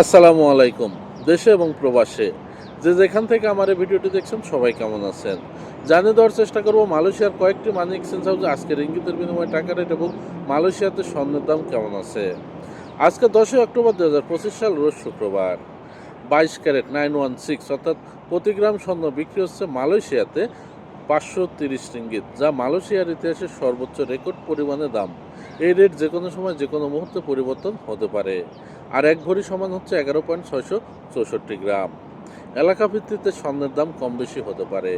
আসসালামু আলাইকুম, দেশে এবং প্রবাসে। যে যেখান থেকে আমার এই ভিডিওটি দেখছেন, সবাই কেমন আছেন? জানিয়ে দেওয়ার চেষ্টা করব, মালয়েশিয়ার কয়েকটি মানি এক্সচেঞ্জ হাউসে আজকের ইঙ্গিতের বিনিময়ে টাকা রেট এবং মালয়েশিয়াতে স্বর্ণের দাম কেমন আছে? আজকে দশই অক্টোবর দু হাজার পঁচিশ সাল, রোজ শুক্রবার। বাইশ ক্যারেট নাইন ওয়ান সিক্স অর্থাৎ প্রতি গ্রাম স্বর্ণ বিক্রি হচ্ছে মালয়েশিয়াতে পাঁচশো তিরিশ রিঙ্গিত, যা মালয়েশিয়ার ইতিহাসের সর্বোচ্চ রেকর্ড পরিমাণে দাম। এই রেট যে কোনো সময় যে কোনো মুহূর্তে পরিবর্তন হতে পারে। আর এক ভরি সমান হচ্ছে এগারো পয়েন্ট ছয়শো চৌষট্টি গ্রাম। এলাকা ভিত্তিতে স্বর্ণের দাম কম বেশি হতে পারে।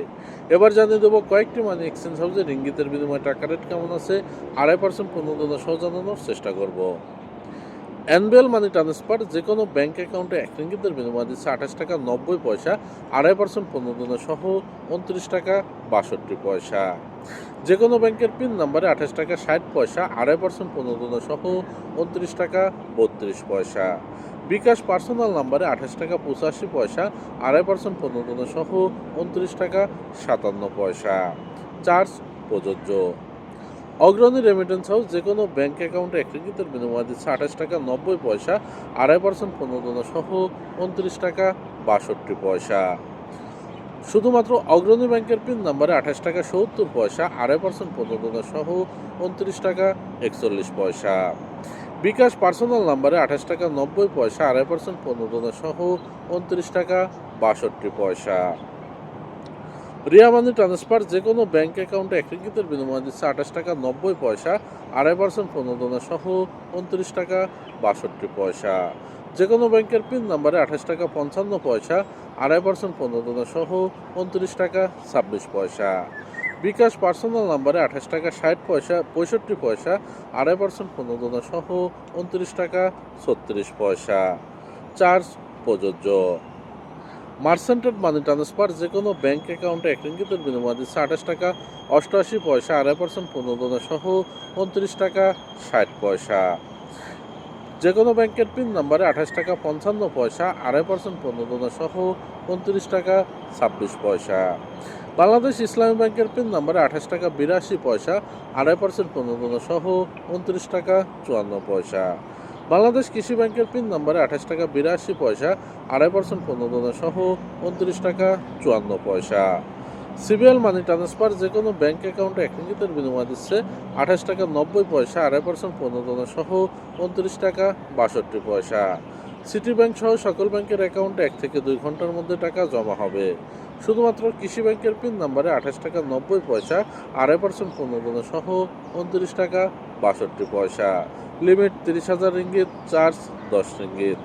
এবার জানিয়ে দেবো কয়েকটি মানি এক্সচেঞ্জ হাউসে রিঙ্গিতের বিনিময়ে টাকা রেট কেমন আছে, আড়াই পার্সেন্ট প্রণোদনা সহ জানানোর চেষ্টা করব। অ্যানুয়াল মানি ট্রান্সফার যে কোনো ব্যাঙ্ক অ্যাকাউন্টে এক রিঙ্গিতের বিনিময় দিচ্ছে আঠাশ টাকা নব্বই পয়সা, আড়াই পার্সেন্ট পনেরো প্রণোদনা সহ উনত্রিশ টাকা বাষট্টি পয়সা। যে কোনো ব্যাংকের পিন নাম্বারে আঠাশ টাকা ষাট পয়সা, আড়াই পার্সেন্ট পনেরো প্রণোদনা সহ উনত্রিশ টাকা বত্রিশ পয়সা। বিকাশ পার্সোনাল নাম্বারে আঠাশ টাকা পঁচাশি পয়সা, আড়াই পার্সেন্ট পনেরো প্রণোদনা সহ উনত্রিশ টাকা সাতান্ন পয়সা। চার্জ প্রযোজ্য। অগ্রণী রেমিটেন্স হাউস যে কোনো ব্যাঙ্ক অ্যাকাউন্টে এক রিঙ্গিতের বিনিময় দিচ্ছে আঠাশ টাকা নব্বই পয়সা, আড়াই পার্সেন্ট প্রণোদনা সহ উনত্রিশ টাকা বাষট্টি পয়সা। শুধুমাত্র অগ্রণী ব্যাংকের পিন নাম্বারে আঠাশ টাকা সত্তর পয়সা, আড়াই পার্সেন্ট প্রণোদনা সহ উনত্রিশ টাকা একচল্লিশ পয়সা। বিকাশ পার্সোনাল নাম্বারে আঠাশ টাকা নব্বই পয়সা, আড়াই পার্সেন্ট প্রণোদনা সহ উনত্রিশ টাকা বাষট্টি পয়সা। রিয়া মানি ট্রান্সফার যে কোনো ব্যাংক অ্যাকাউন্টে এক রিঙ্গিতের বিনিময় দিচ্ছে আঠাশ টাকা নব্বই পয়সা, আড়াই পার্সেন্ট প্রণোদনা সহ উনত্রিশ টাকা বাষট্টি পয়সা। যে কোনো ব্যাংকের পিন নাম্বারে আঠাশ টাকা পঞ্চান্ন পয়সা, আড়াই পার্সেন্ট প্রণোদনা সহ উনত্রিশ টাকা ছাব্বিশ পয়সা। বিকাশ পার্সোনাল নাম্বারে আঠাশ টাকা ষাট পয়সা, পঁয়ষট্টি পয়সা, আড়াই পার্সেন্ট প্রণোদনা সহ উনত্রিশ টাকা ছত্রিশ পয়সা। চার্জ প্রযোজ্য। মার্সেন্টেড মানি ট্রান্সফার যে কোনো ব্যাঙ্ক অ্যাকাউন্টে এক রিঙ্গিতের বিনিময় দিচ্ছে আঠাশ টাকা, অষ্টআশি পয়সা, আড়াই পার্সেন্ট প্রণোদনা সহ উনত্রিশ টাকা, ষাট পয়সা। যে কোনো ব্যাংকের পিন নাম্বারে আঠাশ টাকা, পঞ্চান্ন পয়সা, আড়াই পার্সেন্ট প্রণোদনা সহ উনত্রিশ টাকা, ছাব্বিশ পয়সা। বাংলাদেশ ইসলামী ব্যাংকের পিন নাম্বারে আঠাশ টাকা, বিরাশি পয়সা, আড়াই পার্সেন্ট প্রণোদনা সহ উনত্রিশ টাকা, চুয়ান্ন পয়সা। বাংলাদেশ কৃষি ব্যাংকের পিন নাম্বারে আঠাশ টাকা বিরাশি পয়সা, আড়াই পার্সেন্ট প্রণোদনা সহ উনত্রিশ টাকা চুয়ান্ন পয়সা। সিবিএল মানি ট্রান্সফার যে কোনো ব্যাংক অ্যাকাউন্টে এক রিঙ্গিতের বিনিময় দিচ্ছে আঠাশ টাকা নব্বই পয়সা, আড়াই পার্সেন্ট প্রণোদনা সহ উনত্রিশ টাকা বাষট্টি পয়সা। সিটি ব্যাংক সহ সকল ব্যাংকের অ্যাকাউন্টে এক থেকে দুই ঘণ্টার মধ্যে টাকা জমা হবে। শুধুমাত্র কৃষি ব্যাংকের পিন নাম্বারে আঠাশ টাকা নব্বই পয়সা, আড়াই পার্সেন্ট প্রণোদনা সহ উনত্রিশ টাকা বাষট্টি পয়সা। লিমিট তিরিশ হাজার রিঙ্গিত, চার্জ দশ রিঙ্গিত।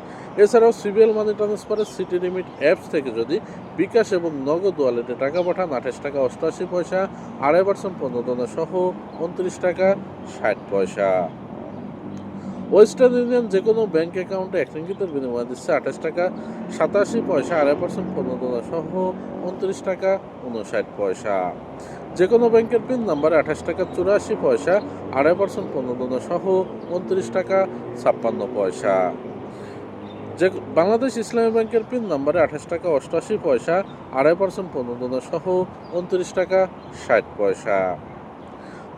এছাড়াও সিবিএল মানি ট্রান্সফারের সিটি লিমিট অ্যাপস থেকে যদি বিকাশ এবং নগদ ওয়ালেটে টাকা পাঠান, আঠাশ টাকা অষ্টআশি পয়সা, আড়াই পার্সেন্ট প্রণোদনা সহ উনত্রিশ টাকা ষাট পয়সা। ওয়েস্টার্ন ইউনিয়ন যে কোনো ব্যাংক অ্যাকাউন্টে এক রিঙ্গিতের বিনিময় দিচ্ছে আঠাশ টাকা, সাতাশি পয়সা, আড়াই পার্সেন্ট প্রণোদনা সহ উনত্রিশ টাকা, উনষাট পয়সা। যে কোনো ব্যাংকের পিন নাম্বারে আঠাশ টাকা, চুরাশি পয়সা, আড়াই পার্সেন্ট প্রণোদনা সহ উনত্রিশ টাকা, ছাপ্পান্ন পয়সা। যে বাংলাদেশ ইসলামী ব্যাংকের পিন নাম্বারে আঠাশ টাকা অষ্টআশি পয়সা, আড়াই পার্সেন্ট প্রণোদনা সহ উনত্রিশ টাকা, ষাট পয়সা।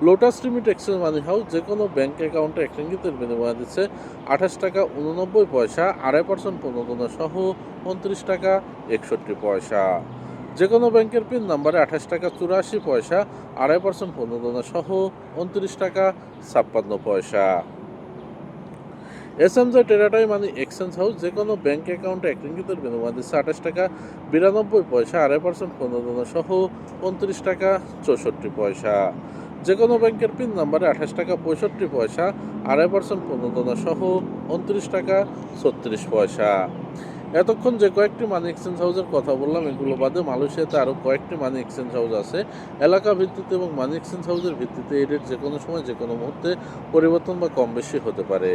Lotus limit exchange money house যে কোনো ব্যাংক অ্যাকাউন্টে এক বিনিময় দিচ্ছে আঠাশ টাকা উননব্বই পয়সা, আড়াই পার্সেন্ট প্রণোদনা সহ উনত্রিশ টাকা একষট্টি পয়সা। যে কোনো ব্যাংকের পিন নাম্বারে আঠাশ টাকা চুরাশি পয়সা, আড়াই পার্সেন্ট প্রণোদনা সহ উনত্রিশ টাকা ছাপ্পান্ন পয়সা। এস এম জে টেরাটাই মানি এক্সচেঞ্জ হাউস যে কোনো ব্যাংক অ্যাকাউন্টে এক বিনিময় দিচ্ছে আঠাশ টাকা বিরানব্বই পয়সা, আড়াই পার্সেন্ট প্রণোদনা সহ উনত্রিশ টাকা চৌষট্টি পয়সা। যে কোনো ব্যাংকের পিন নাম্বারে আঠাশ টাকা পঁয়ষট্টি পয়সা, আড়াই পার্সেন্ট প্রণোদনা সহ উনত্রিশ টাকা ছত্রিশ পয়সা। এতক্ষণ যে কয়েকটি মানি এক্সচেঞ্জ হাউসের কথা বললাম, এগুলো বাদে মালয়েশিয়াতে আরও কয়েকটি মানি এক্সচেঞ্জ হাউস আছে। এলাকা ভিত্তিতে এবং মানি এক্সচেঞ্জ হাউসের ভিত্তিতে এই রেট যে কোনো সময় যে কোনো মুহূর্তে পরিবর্তন বা কম বেশি হতে পারে।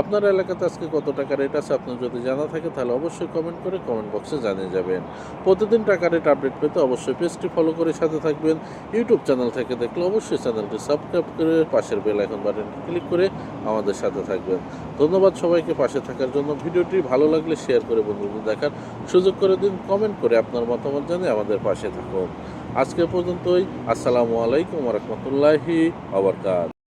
আপনার এলাকাতে আজকে কত টাকা রেট আছে আপনার যদি জানা থাকে, তাহলে অবশ্যই কমেন্ট করে কমেন্ট বক্সে জানিয়ে যাবেন। প্রতিদিন টাকা রেট আপডেট পেতে অবশ্যই পেজটি ফলো করে সাথে থাকবেন। ইউটিউব চ্যানেল থেকে দেখলে অবশ্যই চ্যানেলটি সাবস্ক্রাইব করে পাশের বেল আইকন বাটনটি ক্লিক করে আমাদের সাথে থাকবেন। ধন্যবাদ সবাইকে পাশে থাকার জন্য। ভিডিওটি ভালো লাগলে শেয়ার করে বন্ধুদের দেখার সুযোগ করে দিন কমেন্ট করে আপনার মতামত জানিয়ে আমাদের পাশে থাকুন। আজকে পর্যন্তই, আসসালামু আলাইকুম রহমতুল্লাহি আবরকাত